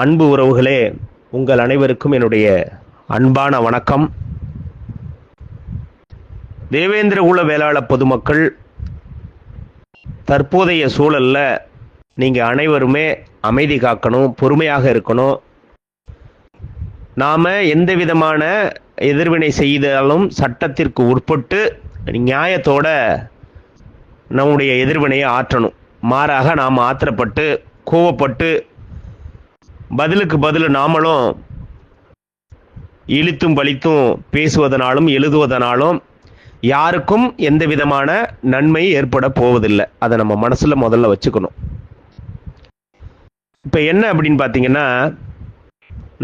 அன்பு உறவுகளே உங்கள் அனைவருக்கும் என்னுடைய அன்பான வணக்கம். தேவேந்திர குல வேளாள பொதுமக்கள் தற்போதைய சூழலில் நீங்கள் அனைவருமே அமைதி காக்கணும் பொறுமையாக இருக்கணும். நாம் எந்த விதமான எதிர்வினை செய்தாலும் சட்டத்திற்கு உட்பட்டு நியாயத்தோட நம்முடைய எதிர்வினையை ஆற்றணும். மாறாக நாம் ஆத்திரப்பட்டு கோவப்பட்டு பதிலுக்கு பதில் நாமளும் இழுத்தும் பலித்தும் பேசுவதனாலும் எழுதுவதனாலும் யாருக்கும் எந்த விதமான நன்மை ஏற்பட போவதில்லை. அதை நம்ம மனசில் முதல்ல வச்சுக்கணும். இப்போ என்ன அப்படின்னு பார்த்தீங்கன்னா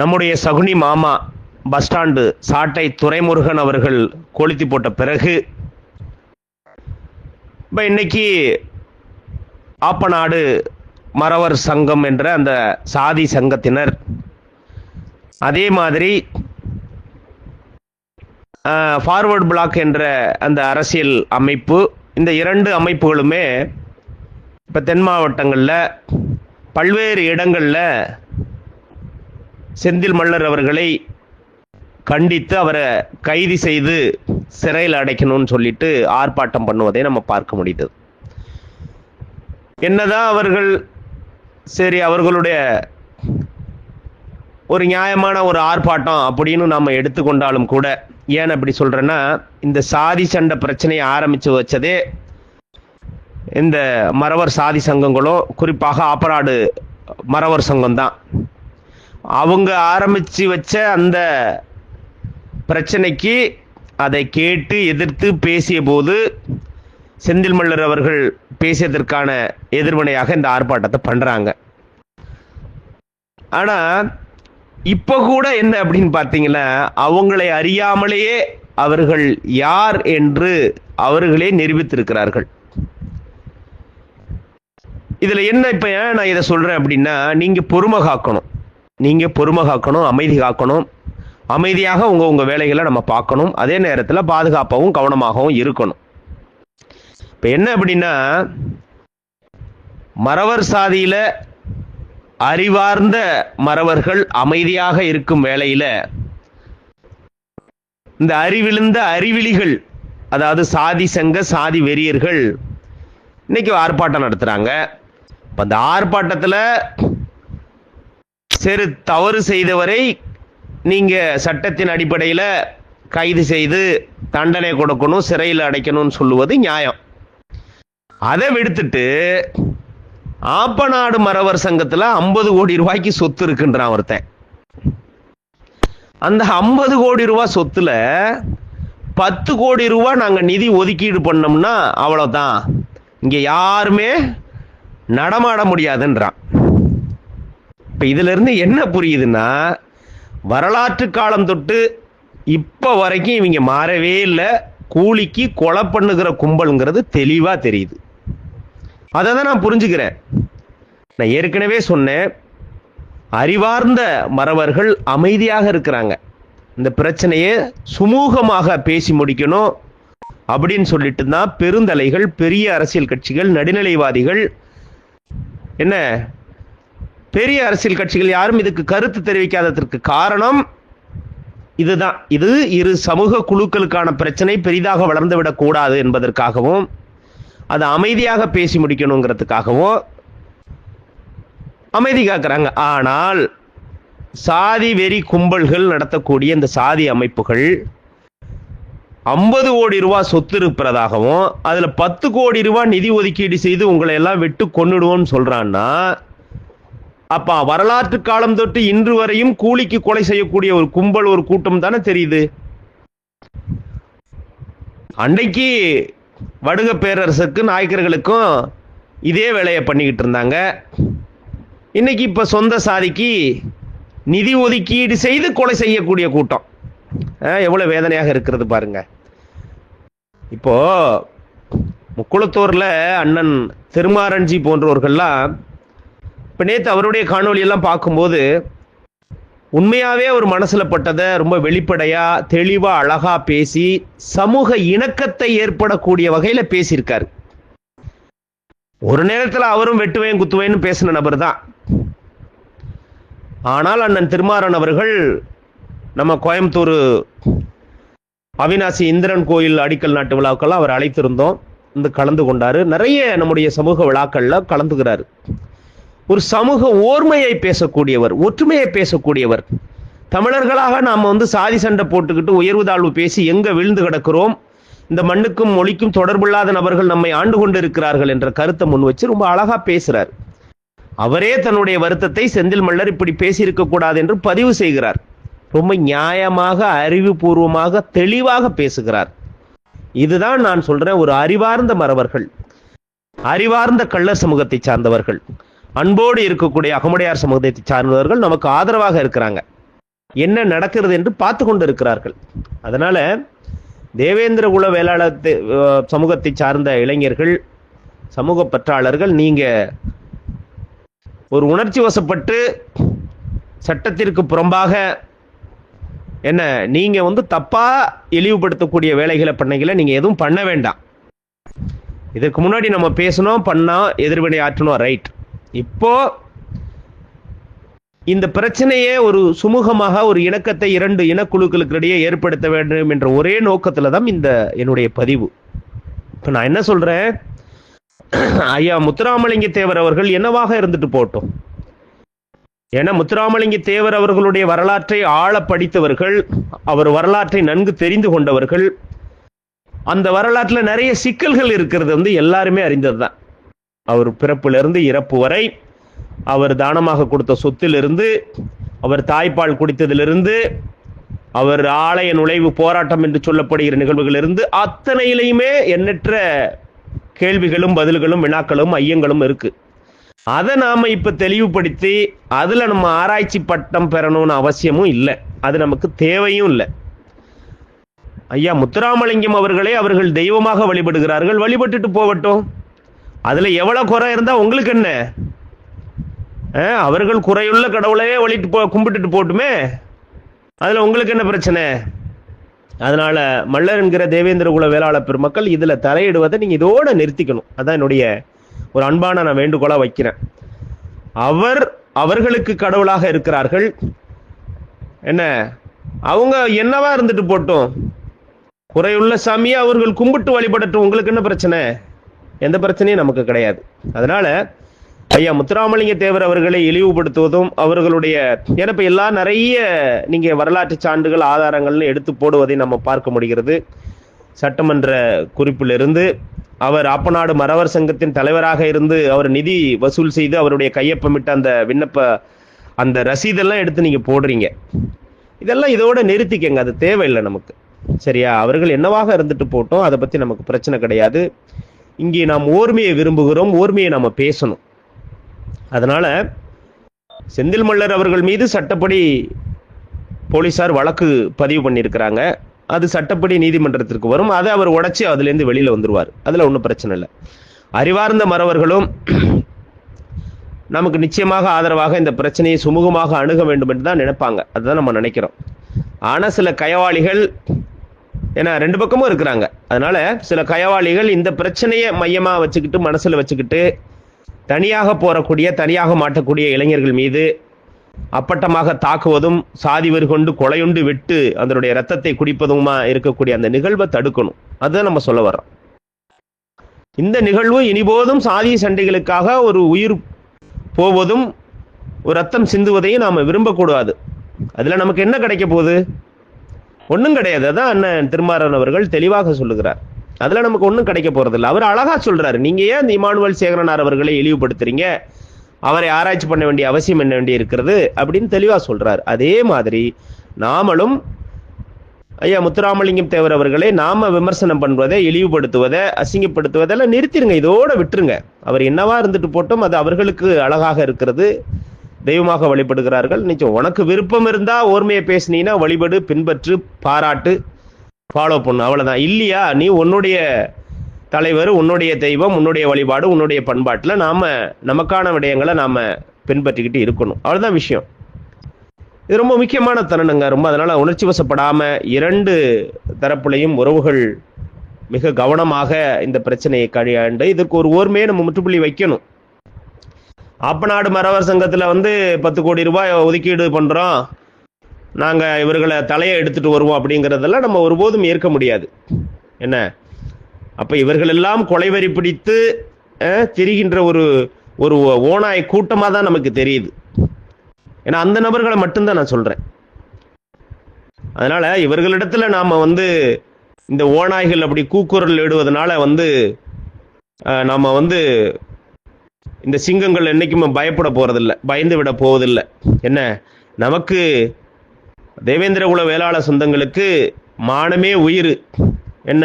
நம்முடைய சகுனி மாமா பஸ் ஸ்டாண்டு சாட்டை துரைமுருகன் அவர்கள் கொளுத்தி போட்ட பிறகு இப்போ இன்னைக்கு ஆப்பநாடு மறவர் சங்கம் என்ற அந்த சாதி சங்கத்தினர். அதே மாதிரி ஃபார்வர்ட் பிளாக் என்ற அந்த அரசியல் அமைப்பு. இந்த இரண்டு அமைப்புகளுமே இப்போ தென் மாவட்டங்களில் பல்வேறு இடங்களில் செந்தில் மல்லர் அவர்களை கண்டித்து அவரை கைது செய்து சிறையில் அடைக்கணும்னு சொல்லிட்டு ஆர்ப்பாட்டம் பண்ணுவதை நம்ம பார்க்க முடியுது என்னதான் அவர்கள் சரி அவர்களுடைய ஒரு நியாயமான ஒரு ஆர்ப்பாட்டம் அப்படின்னு நம்ம எடுத்துக்கொண்டாலும் கூட ஏன் அப்படி சொல்கிறேன்னா இந்த சாதி சண்டை பிரச்சனையை ஆரம்பித்து வச்சதே இந்த மறவர் சாதி சங்கங்களும் குறிப்பாக ஆப்பராடு மறவர் சங்கம் தான் அவங்க ஆரம்பித்து வச்ச அந்த பிரச்சனைக்கு அதை கேட்டு எதிர்த்து பேசிய போது செந்தில் மல்லர் அவர்கள் பேசியதற்கான எதிர்வினையாக இந்த ஆர்ப்பாட்டத்தை பண்ணுறாங்க ஆனால் இப்போ கூட என்ன அப்படின்னு பார்த்தீங்கன்னா அவங்களை அறியாமலேயே அவர்கள் யார் என்று அவர்களே நிரூபித்திருக்கிறார்கள். இதுல என்ன இப்ப ஏன் நான் இதை சொல்றேன் அப்படின்னா நீங்க பொறுமை காக்கணும். நீங்க பொறுமை காக்கணும் அமைதி காக்கணும். அமைதியாக உங்க உங்க வேலைகளை நம்ம பார்க்கணும். அதே நேரத்தில் பாதுகாப்பாகவும் கவனமாகவும் இருக்கணும். இப்போ என்ன அப்படின்னா மறவர் சாதியில் அறிவார்ந்த மறவர்கள் அமைதியாக இருக்கும் வேளையில் இந்த அறிவிழுந்த அறிவிலிகள் அதாவது சாதி சங்க சாதி வெறியர்கள் இன்னைக்கு ஆர்ப்பாட்டம் நடத்துகிறாங்க இப்போ அந்த ஆர்ப்பாட்டத்தில் சிறு தவறு செய்தவரை நீங்கள் சட்டத்தின் அடிப்படையில் கைது செய்து தண்டனை கொடுக்கணும் சிறையில் அடைக்கணும்னு சொல்லுவது நியாயம். அதை விடுத்துட்டு ஆப்பநாடு மறவர் சங்கத்துல ஐம்பது கோடி ரூபாய்க்கு சொத்து இருக்குன்றான் ஒருத்தன். அந்த ஐம்பது கோடி ரூபாய் சொத்துல பத்து கோடி ரூபாய் நாங்க நிதி ஒதுக்கீடு பண்ணோம்னா அவ்வளவுதான். இங்க யாருமே நடமாட முடியாதுன்றான். இப்ப இதுல இருந்து என்ன புரியுதுன்னா வரலாற்று காலம் தொட்டு இப்ப வரைக்கும் இவங்க மாறவே இல்லை. கூலிக்கு கொலை பண்ணுகிற கும்பலுங்கிறது தெளிவா தெரியுது. அதை தான் நான் புரிஞ்சுக்கிறேன். நான் ஏற்கனவே சொன்னேன் அறிவார்ந்த மறவர்கள் அமைதியாக இருக்கிறாங்க. இந்த பிரச்சனையை சுமூகமாக பேசி முடிக்கணும் அப்படின்னு சொல்லிட்டு தான் பெருந்தலைகள் பெரிய அரசியல் கட்சிகள் நடுநிலைவாதிகள் என்ன பெரிய அரசியல் கட்சிகள் யாரும் இதுக்கு கருத்து தெரிவிக்காததற்கு காரணம் இதுதான். இது இரு சமூக குழுக்களுக்கான பிரச்சனை பெரிதாக வளர்ந்து விடக்கூடாது என்பதற்காகவும் அதை அமைதியாக பேசி முடிக்கணுங்கிறதுக்காகவும் அமைதி காக்குறாங்க. ஆனால் சாதி வெறி கும்பல்கள் நடத்தக்கூடிய இந்த சாதி அமைப்புகள் ஐம்பது கோடி ரூபாய் சொத்து இருப்பதாகவும் அதில் பத்து கோடி ரூபாய் நிதி ஒதுக்கீடு செய்து உங்களை எல்லாம் வெட்டு கொண்டுடுவோம்னு சொல்கிறான்னா அப்போ வரலாற்று காலம் தொட்டு இன்று வரையும் கூலிக்கு கொலை செய்யக்கூடிய ஒரு கும்பல் ஒரு கூட்டம் தானே தெரியுது. அன்னைக்கு வடுக பேரரசுக்கு நாயக்கர்களுக்கும் இதே வேலையை பண்ணிக்கிட்டு இருந்தாங்க. இன்னைக்கு இப்ப சொந்த சாதிக்கு நிதி ஒதுக்கீடு செய்து கொலை செய்யக்கூடிய கூட்டம். எவ்வளோ எவ்வளவு வேதனையாக இருக்கிறது பாருங்க. இப்போ முக்குளத்தூர்ல அண்ணன் திருமாரஞ்சி போன்றவர்கள்லாம் இப்போ நேற்று அவருடைய காணொலியெல்லாம் பார்க்கும்போது உண்மையாவே அவர் மனசுல பட்டதை ரொம்ப வெளிப்படையா தெளிவா அழகா பேசி சமூக இணக்கத்தை ஏற்படக்கூடிய வகையில பேசியிருக்காரு. ஒரு நேரத்தில் அவரும் வெட்டுவேன் குத்துவேன்னு பேசின நபர் தான். ஆனால் அண்ணன் திருமாறன் அவர்கள் நம்ம கோயம்புத்தூர் அவினாசி இந்திரன் கோயில் அடிக்கல் நாட்டு விழாக்கெல்லாம் அவர் அழைத்திருந்தோம். வந்து கலந்து கொண்டாரு. நிறைய நம்முடைய சமூக விழாக்கள்ல கலந்துகிறாரு ஒரு சமூக ஓர்மையை பேசக்கூடியவர் ஒற்றுமையை பேசக்கூடியவர். தமிழர்களாக நாம் வந்து சாதி சண்டை போட்டுக்கிட்டு உயர்வு தாழ்வு பேசி எங்கே விழுந்து கிடக்கிறோம்? இந்த மண்ணுக்கும் மொழிக்கும் தொடர்பில்லாத நபர்கள் நம்மை ஆண்டு கொண்டு இருக்கிறார்கள் என்ற கருத்தை முன் வச்சு ரொம்ப அழகா பேசுறார். அவரே தன்னுடைய வருத்தத்தை செந்தில் மல்லர் இப்படி பேசியிருக்க கூடாது என்று பதிவு செய்கிறார். ரொம்ப நியாயமாக அறிவுபூர்வமாக தெளிவாக பேசுகிறார். இதுதான் நான் சொல்றேன் ஒரு அறிவார்ந்த மறவர்கள் அறிவார்ந்த கள்ள சமூகத்தை சார்ந்தவர்கள். அன்போடு இருக்கக்கூடிய அகமுடையார் சமூகத்தை சார்ந்தவர்கள் நமக்கு ஆதரவாக இருக்கிறாங்க. என்ன நடக்கிறது என்று பார்த்து கொண்டு இருக்கிறார்கள் அதனால தேவேந்திர குல வேளாளர் தே- சமூகத்தை சார்ந்த இளைஞர்கள் சமூக பற்றாளர்கள் நீங்க ஒரு உணர்ச்சி வசப்பட்டு சட்டத்திற்கு புறம்பாக என்ன நீங்க வந்து தப்பா இழிவுபடுத்தக்கூடிய வேலைகளை பண்ணீங்கள நீங்க எதுவும் பண்ண வேண்டாம். இதற்கு முன்னாடி நம்ம பேசணும் பண்ணோம் எதிர்வினை ஆற்றணும் ரைட் இப்போ இந்த பிரச்சனையே ஒரு சுமூகமாக ஒரு இணக்கத்தை இரண்டு இனக்குழுக்களுக்கு இடையே ஏற்படுத்த வேண்டும் என்ற ஒரே நோக்கத்துல தான் இந்த என்னுடைய பதிவு. இப்போ நான் என்ன சொல்றேன்? ஐயா முத்துராமலிங்க தேவர் அவர்கள் என்னவாக இருந்துட்டு போட்டோம்? ஏன்னா முத்துராமலிங்க தேவர் அவர்களுடைய வரலாற்றை ஆழ படித்தவர்கள் அவர் வரலாற்றை நன்கு தெரிந்து கொண்டவர்கள். அந்த வரலாற்றில் நிறைய சிக்கல்கள் இருக்கிறது வந்து எல்லாருமே அறிந்தது தான் அவர் பிறப்பிலிருந்து இறப்பு வரை அவர் தானமாக கொடுத்த சொத்திலிருந்து அவர் தாய்ப்பால் குடித்ததிலிருந்து அவர் ஆலய நுழைவு போராட்டம் என்று சொல்லப்படுகிற நிகழ்வுகளிலிருந்து அத்தனையிலையுமே எண்ணற்ற கேள்விகளும் பதில்களும் வினாக்களும் ஐயங்களும் இருக்கு. அதை நாம இப்ப தெளிவுபடுத்தி அதுல நம்ம ஆராய்ச்சி பட்டம் பெறணும்னு அவசியமும் இல்லை. அது நமக்கு தேவையும் இல்லை. ஐயா முத்துராமலிங்கம் அவர்களே அவர்கள் தெய்வமாக வழிபடுகிறார்கள். வழிபட்டுட்டு போகட்டும். அதில் எவ்வளோ குறை இருந்தால் உங்களுக்கு என்ன? அவர்கள் குறையுள்ள கடவுளையே வழிட்டு போ கும்பிட்டுட்டு போட்டுமே. அதில் உங்களுக்கு என்ன பிரச்சனை? அதனால் மல்லர் என்கிற தேவேந்திர குல வேளாளர் பெருமக்கள் இதில் தலையிடுவதை நீங்கள் இதோடு நிறுத்திக்கணும். அதான் என்னுடைய ஒரு அன்பான நான் வேண்டுகோளாக வைக்கிறேன். அவர் அவர்களுக்கு கடவுளாக இருக்கிறார்கள். என்ன? அவங்க என்னவா இருந்துட்டு போட்டோம்? குறையுள்ள சாமியை அவர்கள் கும்பிட்டு வழிபடட்டும். உங்களுக்கு என்ன பிரச்சனை? எந்த பிரச்சனையும் நமக்கு கிடையாது. அதனால ஐயா முத்துராமலிங்க தேவர் அவர்களை இழிவுபடுத்துவதும் அவர்களுடைய ஏன்னா இப்ப எல்லாம் நிறைய நீங்க வரலாற்று சான்றுகள் ஆதாரங்கள்னு எடுத்து போடுவதை நம்ம பார்க்க முடிகிறது. சட்டமன்ற குறிப்பிலிருந்து அவர் ஆப்பநாடு மறவர் சங்கத்தின் தலைவராக இருந்து அவர் நிதி வசூல் செய்து அவருடைய கையொப்பமிட்ட அந்த விண்ணப்ப அந்த ரசீதெல்லாம் எடுத்து நீங்க போடுறீங்க. இதெல்லாம் இதோட நிறுத்திக்கங்க அது தேவையில்லை நமக்கு. சரியா? அவர்கள் என்னவாக இருந்துட்டு போட்டோம் அதை பத்தி நமக்கு பிரச்சனை கிடையாது. இங்கே நாம் ஓர்மையை விரும்புகிறோம் ஓர்மையை நாம் பேசணும். அதனால் செந்தில் மல்லர் அவர்கள் மீது சட்டப்படி போலீஸார் வழக்கு பதிவு பண்ணியிருக்கிறாங்க. அது சட்டப்படி நீதிமன்றத்திற்கு வரும். அதை அவர் உடச்சி அதுலேருந்து வெளியில் வந்துருவார். அதில் ஒன்றும் பிரச்சனை இல்லை. அறிவார்ந்த மறவர்களும் நமக்கு நிச்சயமாக ஆதரவாக இந்த பிரச்சனையை சுமூகமாக அணுக வேண்டும் என்று தான் நினைப்பாங்க. அதுதான் நம்ம நினைக்கிறோம். ஆனால் சில கயவாளிகள் ஏன்னா ரெண்டு பக்கமும் இருக்கிறாங்க. அதனால சில கயவாளிகள் இந்த பிரச்சனையை மையமாக வச்சுக்கிட்டு மனசுல வச்சுக்கிட்டு தனியாக போறக்கூடிய தனியாக மாட்டக்கூடிய இளைஞர்கள் மீது அப்பட்டமாக தாக்குவதும் சாதி வெறி கொண்டு கொலையுண்டு விட்டு அதனுடைய ரத்தத்தை குடிப்பதுமா இருக்கக்கூடிய அந்த நிகழ்வை தடுக்கணும். அதுதான் நம்ம சொல்ல வர்றோம். இந்த நிகழ்வு இனிபோதும் சாதி சண்டைகளுக்காக ஒரு உயிர் போவதும் ஒரு ரத்தம் சிந்துவதையும் நாம விரும்பக்கூடாது. அதுல நமக்கு என்ன கிடைக்க போகுது? ஒன்றும் கிடையாது. அதான் அண்ணன் திருமாறன் அவர்கள் தெளிவாக சொல்லுகிறார். அதில் நமக்கு ஒன்றும் கிடைக்க போகிறதில்ல அவர் அழகாக சொல்கிறாரு நீங்கள் ஏன் இந்த இமானுவல் சேகரனார் அவர்களை இழிவுபடுத்துறீங்க? அவரை ஆராய்ச்சி பண்ண வேண்டிய அவசியம் என்ன வேண்டி இருக்கிறது? அப்படின்னு தெளிவாக சொல்கிறார் அதே மாதிரி நாமளும் ஐயா முத்துராமலிங்கம் தேவர் அவர்களை நாம விமர்சனம் பண்ணுவதை இழிவுபடுத்துவதை அசிங்கப்படுத்துவதெல்லாம் நிறுத்திடுங்க இதோட விட்டுருங்க. அவர் என்னவா இருந்துட்டு போட்டோம் அது அவர்களுக்கு அழகாக இருக்கிறது. தெய்வமாக வழிபடுகிறார்கள். நிச்சயம் உனக்கு விருப்பம் இருந்தா ஓர்மையை பேசுனீங்கன்னா வழிபடு பின்பற்று பாராட்டு ஃபாலோ பண்ணு. அவ்வளவுதான். இல்லையா? நீ உன்னுடைய தலைவர் உன்னுடைய தெய்வம் உன்னுடைய வழிபாடு உன்னுடைய பண்பாட்டில் நாம நமக்கான விடயங்களை நாம பின்பற்றிக்கிட்டு இருக்கணும். அவ்வளவுதான் விஷயம். இது ரொம்ப முக்கியமான தருணங்க. ரொம்ப அதனால உணர்ச்சி வசப்படாம இரண்டு தரப்புலையும் உறவுகள் மிக கவனமாக இந்த பிரச்சனையை கையாண்டு இதற்கு ஒரு ஓர்மையை நம்ம முற்றுப்புள்ளி வைக்கணும். ஆப்பநாடு மறவர் சங்கத்தில் வந்து பத்து கோடி ரூபாய் ஒதுக்கீடு பண்ணுறோம் நாங்கள் இவர்களை தலையை எடுத்துகிட்டு வருவோம் அப்படிங்கிறதெல்லாம் நம்ம ஒருபோதும் ஏற்க முடியாது. என்ன? அப்போ இவர்களெல்லாம் கொலைவரி பிடித்து திரிகின்ற ஒரு ஒரு ஓனாய் கூட்டமாக தான் நமக்கு தெரியுது. ஏன்னா அந்த நபர்களை மட்டும்தான் நான் சொல்கிறேன் அதனால் இவர்களிடத்துல நாம் வந்து இந்த ஓநாய்கள் அப்படி கூக்குரல் இடுவதனால வந்து நாம் வந்து இந்த சிங்கங்கள் என்றைக்குமே பயப்பட போகிறதில்ல பயந்து விட போவதில்லை. என்ன? நமக்கு தேவேந்திர குல வேளாள சொந்தங்களுக்கு மானமே உயிர். என்ன?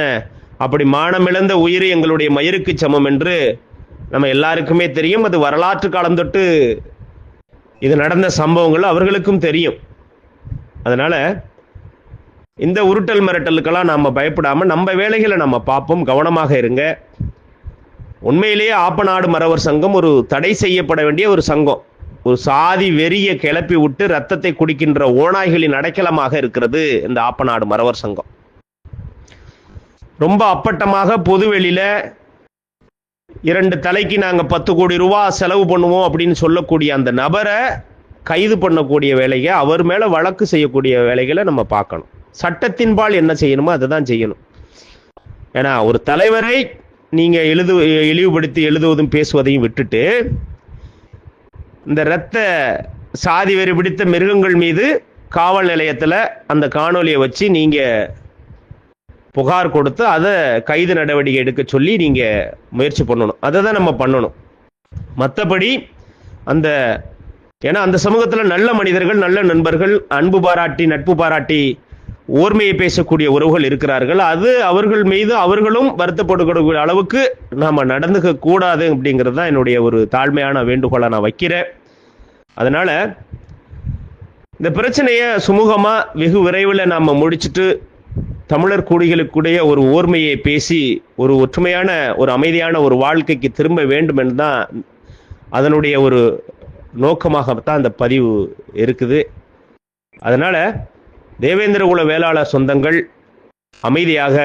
அப்படி மானமிழந்த உயிர் எங்களுடைய மயிருக்கு சமம் என்று நம்ம எல்லாருக்குமே தெரியும். அது வரலாற்று காலம் தொட்டு இது நடந்த சம்பவங்கள் அவர்களுக்கும் தெரியும். அதனால் இந்த உருட்டல் மிரட்டலுக்கெல்லாம் நாம் பயப்படாமல் நம்ம வேலைகளை நம்ம பார்ப்போம். கவனமாக இருங்க. உண்மையிலேயே ஆப்பநாடு மறவர் சங்கம் ஒரு தடை செய்யப்பட வேண்டிய ஒரு சங்கம். ஒரு சாதி வெறியை கிளப்பி விட்டு ரத்தத்தை குடிக்கின்ற ஓநாய்களின் அடைக்கலமாக இருக்கிறது இந்த ஆப்பநாடு மறவர் சங்கம். ரொம்ப அப்பட்டமாக பொதுவெளியில இரண்டு தலைக்கு நாங்கள் பத்து கோடி ரூபா செலவு பண்ணுவோம் அப்படின்னு சொல்லக்கூடிய அந்த நபரை கைது பண்ணக்கூடிய வேலையை அவர் மேலே வழக்கு செய்யக்கூடிய வேலைகளை நம்ம பார்க்கணும். சட்டத்தின்பால் என்ன செய்யணுமோ அதை தான் செய்யணும். ஏன்னா ஒரு தலைவரை நீங்கள் எழுது இழிவுபடுத்தி எழுதுவதும் பேசுவதையும் விட்டுட்டு இந்த இரத்த சாதி வெறி பிடித்த மிருகங்கள் மீது காவல் நிலையத்தில் அந்த காணொலியை வச்சு நீங்கள் புகார் கொடுத்து அதை கைது நடவடிக்கை எடுக்க சொல்லி நீங்கள் முயற்சி பண்ணணும். அதை தான் நம்ம பண்ணணும். மற்றபடி அந்த ஏன்னா அந்த சமூகத்தில் நல்ல மனிதர்கள் நல்ல நண்பர்கள் அன்பு பாராட்டி நட்பு பாராட்டி ஓர்மையை பேசக்கூடிய உறவுகள் இருக்கிறார்கள். அது அவர்கள் மீது அவர்களும் வருத்தப்படக்கூடிய அளவுக்கு நாம் நடந்துக்க கூடாது அப்படிங்கிறது தான் என்னுடைய ஒரு தாழ்மையான வேண்டுகோளை நான் வைக்கிறேன். அதனால இந்த பிரச்சனையை சுமூகமா வெகு விரைவில் நாம் முடிச்சிட்டு தமிழர் குடிகளுக்குடைய ஒரு ஓர்மையை பேசி ஒரு ஒற்றுமையான ஒரு அமைதியான ஒரு வாழ்க்கைக்கு திரும்ப வேண்டும் என்று தான் அதனுடைய ஒரு நோக்கமாகத்தான் அந்த பதிவு இருக்குது. அதனால தேவேந்திரகுல வேளாளர் சொந்தங்கள் அமைதியாக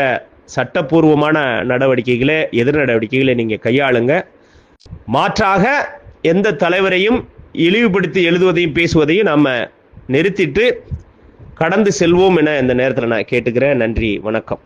சட்டப்பூர்வமான நடவடிக்கைகளை எதிர் நடவடிக்கைகளை நீங்கள் கையாளுங்க. மாற்றாக எந்த தலைவரையும் இழிவுபடுத்தி எழுதுவதையும் பேசுவதையும் நாம் நிறுத்திட்டு கடந்து செல்வோம் என இந்த நேரத்தில் நான் கேட்டுக்கிறேன். நன்றி வணக்கம்.